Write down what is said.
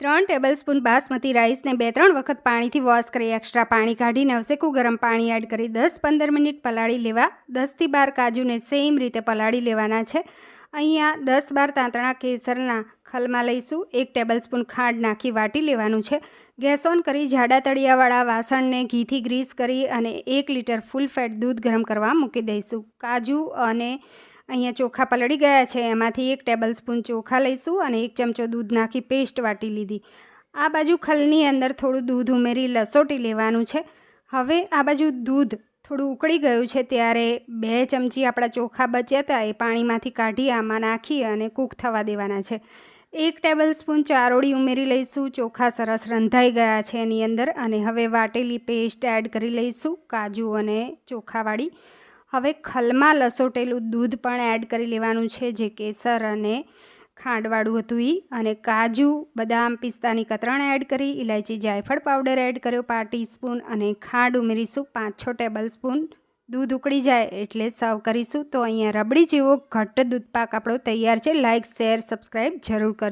ત્રણ ટેબલસ્પૂન બાસમતી રાઈસને બે ત્રણ વખત પાણીથી વોશ કરી, એક્સ્ટ્રા પાણી કાઢી નવસેકું ગરમ પાણી એડ કરી, દસ પંદર મિનિટ પલાળી લેવા, દસથી બાર કાજુને સેમ રીતે પલાળી લેવાના છે. અહીંયા દસ બાર તાંતણા કેસરના ખલમાં લઈશું, એક ટેબલસ્પૂન ખાંડ નાખી વાટી લેવાનું છે. ગેસ ઓન કરી જાડા તળિયાવાળા વાસણને ઘીથી ગ્રીસ કરી અને એક લીટર ફૂલ ફેટ દૂધ ગરમ કરવા મૂકી દઈશું. કાજુ અને અહીંયા ચોખા પલળી ગયા છે. એમાંથી એક ટેબલ સ્પૂન ચોખા લઈશું અને એક ચમચો દૂધ નાખી પેસ્ટ વાટી લીધી. આ બાજુ ખલની અંદર થોડું દૂધ ઉમેરી લસોટી લેવાનું છે. હવે આ બાજુ દૂધ થોડું ઉકળી ગયું છે ત્યારે બે ચમચી આપણા ચોખા બચ્યા હતા એ પાણીમાંથી કાઢી આમાં નાખી અને કૂક થવા દેવાના છે. એક ટેબલ સ્પૂન ચારોળી ઉમેરી લઈશું. ચોખા સરસ રંધાઈ ગયા છે એની અંદર અને હવે વાટેલી પેસ્ટ એડ કરી લઈશું, કાજુ અને ચોખાવાળી. હવે ખલમાં લસોટેલું દૂધ પણ એડ કરી લેવાનું છે, જે કેસર અને ખાંડવાળું હતું એ અને કાજુ, બદામ પિસ્તાની કતરણ એડ કરી ઇલાયચી જાયફળ પાવડર એડ કર્યો, પાંચ ટીસ્પૂન અને ખાંડ ઉમેરીશું પાંચ છ ટેબલ સ્પૂન દૂધ ઉકળી જાય એટલે સર્વ કરીશું. તો અહીંયા રબડી જેવો ઘટ્ટ દૂધપાક આપણો તૈયાર છે. લાઇક શેર સબસ્ક્રાઈબ જરૂર કરજો.